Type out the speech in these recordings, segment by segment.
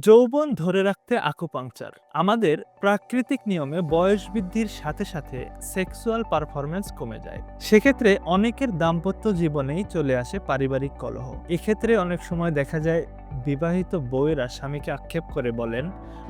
যৌবন ধরে রাখতে আকুপাংচার আমাদের প্রাকৃতিক নিয়মে বয়স বৃদ্ধির সাথে সাথে সেক্সুয়াল পারফরমেন্স কমে যায়। সেক্ষেত্রে অনেকের দাম্পত্য জীবনেই চলে আসে পারিবারিক কলহ। এক্ষেত্রে অনেক সময় দেখা যায় বিবাহিত বউয়েরা স্বামীকে আক্ষেপ করে বলেন,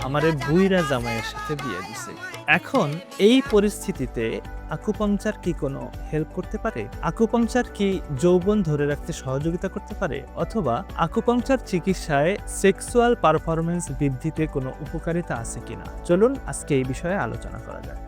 আমারে বুইরা জামাইয়ের সাথে বিয়ে দিছে। এখন এই পরিস্থিতিতে আকুপাংচার কি কোনো হেল্প করতে পারে? আকুপাংচার কি যৌবন ধরে রাখতে সহযোগিতা করতে পারে? অথবা আকুপাংচার চিকিৎসায় সেক্সুয়াল পারফরমেন্স বৃদ্ধিতে কোনো উপকারিতা আছে কিনা? চলুন আজকে এই বিষয়ে আলোচনা করা যাক।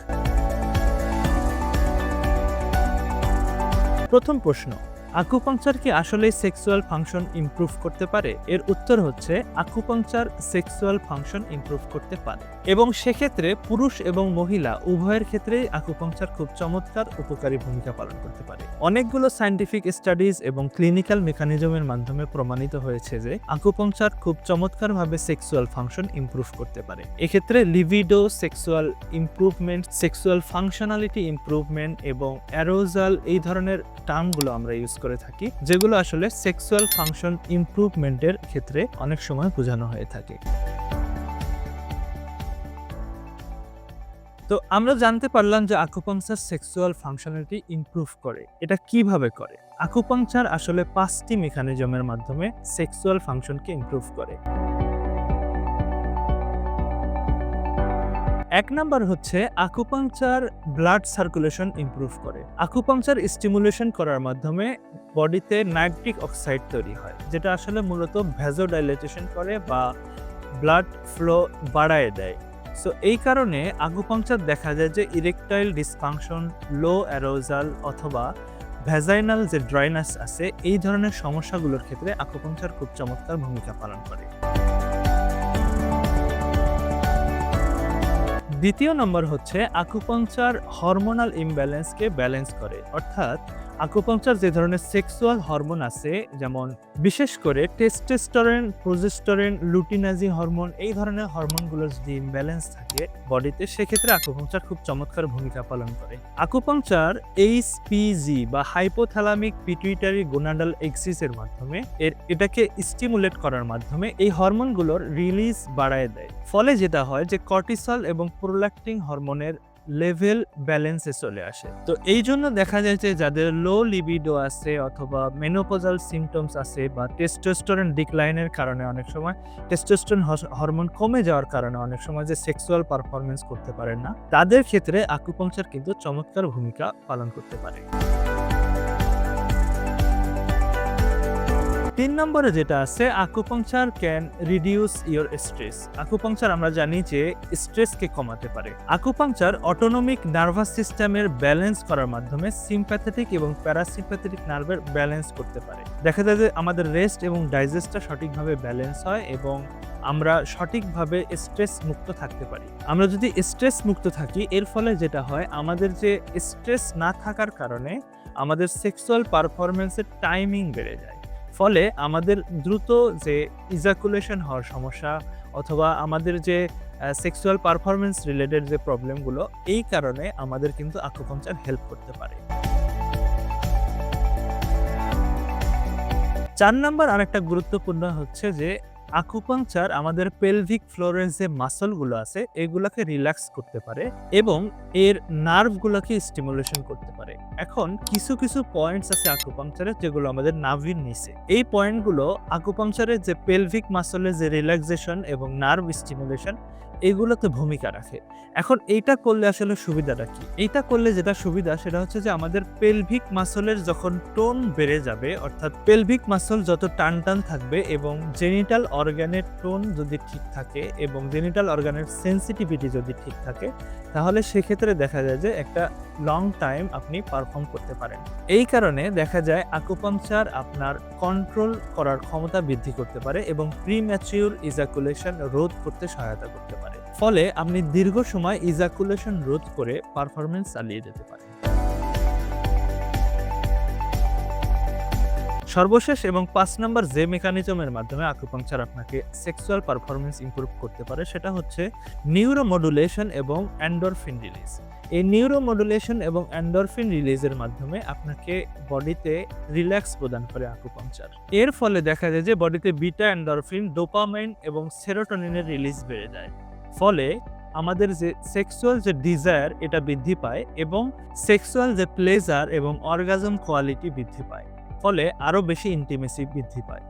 প্রথম প্রশ্ন আকুপাংচার কি আসলে সেক্সুয়াল ফাংশন ইমপ্রুভ করতে পারে? এর উত্তর হচ্ছে আকুপাংচার সেক্সুয়াল ফাংশন ইমপ্রুভ করতে পারে। এবং সেক্ষেত্রে পুরুষ এবং মহিলা উভয়ের ক্ষেত্রেই আকুপাংচার খুব চমৎকার, উপকারী ভূমিকা পালন করতে পারে। অনেকগুলো সায়েন্টিফিক স্টাডিজ এবং ক্লিনিক্যাল মেকানিজমের মাধ্যমে প্রমাণিত হয়েছে যে আকুপাংচার খুব চমৎকারভাবে সেক্সুয়াল ফাংশন ইমপ্রুভ করতে পারে। এক্ষেত্রে libido sexual improvement sexual functionality improvement এবং অ্যারোজাল এই ধরনের টার্মগুলো আমরা ইউজ করে থাকি, যেগুলো আসলে সেক্সুয়াল ফাংশন ইমপ্রুভমেন্টের ক্ষেত্রে অনেক সময় বোঝানো হয়ে থাকে। তো আমরা জানতে পারলাম যে আকুপাংচার সেক্সুয়াল ফাংশনালিটি ইমপ্রুভ করে। এটা কীভাবে করে? আকুপাংচার আসলে পাঁচটি মেকানিজমের মাধ্যমে সেক্সুয়াল ফাংশনকে ইমপ্রুভ করে। এক নাম্বার হচ্ছে আকুপাংচার ব্লাড সার্কুলেশন ইমপ্রুভ করে। আকুপাংচার স্টিমুলেশন করার মাধ্যমে বডিতে নাইট্রিক অক্সাইড তৈরি হয়, যেটা আসলে মূলত ভ্যাজোডাইলেটেশন করে বা ব্লাড ফ্লো বাড়ায় দেয়। সো এই কারণে আকুপাংচার দেখা যায় যে ইরেকটাইল ডিসফাংশন লো অ্যারোজাল অথবা ভ্যাজাইনাল যে ড্রাইনাস আছে, এই ধরনের সমস্যাগুলোর ক্ষেত্রে আকুপাংচার খুব চমৎকার ভূমিকা পালন করে। দ্বিতীয় নম্বর হচ্ছে, আকুপাংচার হরমোনাল ইমব্যালেন্সকে ব্যালেন্স করে। অর্থাৎ আকুপাংচার যে ধরনের সেক্সুয়াল হরমোন আছে, যেমন বিশেষ করে টেস্টেস্টোরেন প্রোজেস্টোরেন লুটিনাজি হরমোন এই ধরনের হরমোনগুলোর যদি ইমব্যালেন্স থাকে বডিতে সেক্ষেত্রে আকুপাংচার খুব চমৎকার ভূমিকা পালন করে। আকুপাংচার এইচপিজি বা হাইপোথ্যালামিক পিটুইটারি গোনাডাল এক্সিসের মাধ্যমে এর, এটাকে স্টিমুলেট করার মাধ্যমে এই হরমোনগুলোর রিলিজ বাড়ায় দেয়। ফলে যেটা হয় যে কর্টিসল এবং প্রোল্যাক্টিং হরমোনের লেভেল ব্যালেন্সে চলে আসে। তো এই জন্য দেখা যায় যে যাদের লো লিবিডো আছে অথবা মেনোপোজাল সিমটমস আছে বা টেস্টোস্টোরেন ডিক্লাইনের কারণে অনেক সময় টেস্টোস্টোরেন হরমোন কমে যাওয়ার কারণে অনেক সময় যে সেক্সুয়াল পারফরমেন্স করতে পারেন না, তাদের ক্ষেত্রে আকুপাংচার কিন্তু চমৎকার ভূমিকা পালন করতে পারে। তিন নম্বরে যেটা আছে acupuncture can reduce your stress acupuncture আমরা জানি যে স্ট্রেসকে কমাতে পারে। আকুপাংচার অটোনমিক নার্ভাস সিস্টেমের ব্যালেন্স করার মাধ্যমে সিম্প্যাথেটিক এবং প্যারাসিম্প্যাথেটিক নার্ভের ব্যালেন্স করতে পারে। দেখা যায় যে আমাদের রেস্ট এবং ডাইজেস্টটা সঠিকভাবে ব্যালেন্স হয় এবং আমরা সঠিকভাবে স্ট্রেস মুক্ত থাকতে পারি। আমরা যদি স্ট্রেস মুক্ত থাকি, এর ফলে যেটা হয়, আমাদের যে স্ট্রেস না থাকার কারণে আমাদের সেক্সুয়াল পারফরমেন্সের টাইমিং বেড়ে যায়। ফলে আমাদের দ্রুত যে ইজাকুলেশন হওয়ার সমস্যা অথবা আমাদের যে সেক্সুয়াল পারফরমেন্স রিলেটেড যে প্রবলেমগুলো এই কারণে আমাদের কিন্তু আকুপাংচার হেল্প করতে পারে। চার নাম্বার আরেকটা গুরুত্বপূর্ণ হচ্ছে যে আকুপাংচার আমাদের পেলভিক ফ্লোরের যে মাসলগুলো আছে, এগুলাকে রিল্যাক্স করতে পারে এবং এর নার্ভগুলোকে স্টিমুলেশন করতে পারে। এখন কিছু কিছু পয়েন্টস আছে আকুপাংচারের যেগুলো আমাদের নাভির নিচে এই পয়েন্টগুলো আকুপাংচারের যে পেলভিক মাসলের যে রিল্যাক্সেশন এবং নার্ভ স্টিমুলেশন এগুলোতে ভূমিকা রাখে। এখন এইটা করলে আসলে সুবিধাটা কি? এইটা করলে যেটা সুবিধা, সেটা হচ্ছে যে আমাদের পেলভিক মাসলের যখন টোন বেড়ে যাবে, অর্থাৎ পেলভিক মাসল যত টান টান থাকবে এবং জেনিটাল অর্গানের টোন যদি ঠিক থাকে এবং জেনিটাল অর্গানের সেন্সিটিভিটি যদি ঠিক থাকে, তাহলে সেক্ষেত্রে দেখা যায় যে একটা লং টাইম আপনি পারফর্ম করতে পারেন। এই কারণে দেখা যায় আকুপাংচার আপনার কন্ট্রোল করার ক্ষমতা বৃদ্ধি করতে পারে এবং প্রিম্যাচিউর ইজাকুলেশন রোধ করতে সহায়তা করতে পারে। ফলে আপনি দীর্ঘ সময় ইজাকুলেশন রোধ করে পারফরমেন্স চালিয়ে যেতে পারেন। সর্বশেষ এবং পাঁচ নাম্বার যে মেকানিজমের মাধ্যমে আকুপাংচার আপনাকে সেক্সুয়াল পারফরমেন্স ইমপ্রুভ করতে পারে, সেটা হচ্ছে নিউরোমডুলেশন এবং অ্যান্ডরফিন রিলিজ এই নিউরোমডুলেশন এবং অ্যান্ডরফিন রিলিজের মাধ্যমে আপনাকে বডিতে রিল্যাক্স প্রদান করে আকুপাংচার এর ফলে দেখা যায় যে বডিতে বিটা অ্যান্ডরফিন ডোপামাইন এবং সেরোটোনিনের রিলিজ বেড়ে যায়। ফলে আমাদের যে সেক্সুয়াল যে ডিজায়ার এটা বৃদ্ধি পায় এবং সেক্সুয়াল যে প্লেজার এবং অর্গাজম কোয়ালিটি বৃদ্ধি পায়, ফলে আরও বেশি ইন্টিমেসি বৃদ্ধি পায়।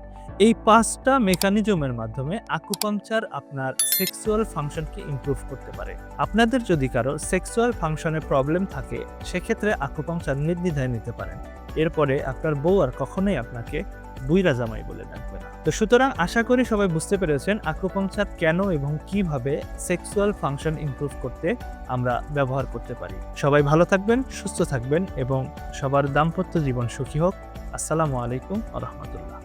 এই পাঁচটা মেকানিজমের মাধ্যমে আকুপাংচার আপনার সেক্সুয়াল ফাংশনকে ইমপ্রুভ করতে পারে। আপনাদের যদি কারও সেক্সুয়াল ফাংশনে প্রবলেম থাকে, সেক্ষেত্রে আকুপাংচার নির্দ্বিধায় নিতে পারেন। এরপরে আপনার বউ আর কখনোই আপনাকে বুইরা জামাই বলে ডাকবে না। তো সুতরাং আশা করি সবাই বুঝতে পেরেছেন আকুপাংচার কেন এবং কীভাবে সেক্সুয়াল ফাংশন ইমপ্রুভ করতে আমরা ব্যবহার করতে পারি। সবাই ভালো থাকবেন, সুস্থ থাকবেন এবং সবার দাম্পত্য জীবন সুখী হোক। আসসালামু আলাইকুম রহমতুল্লাহ।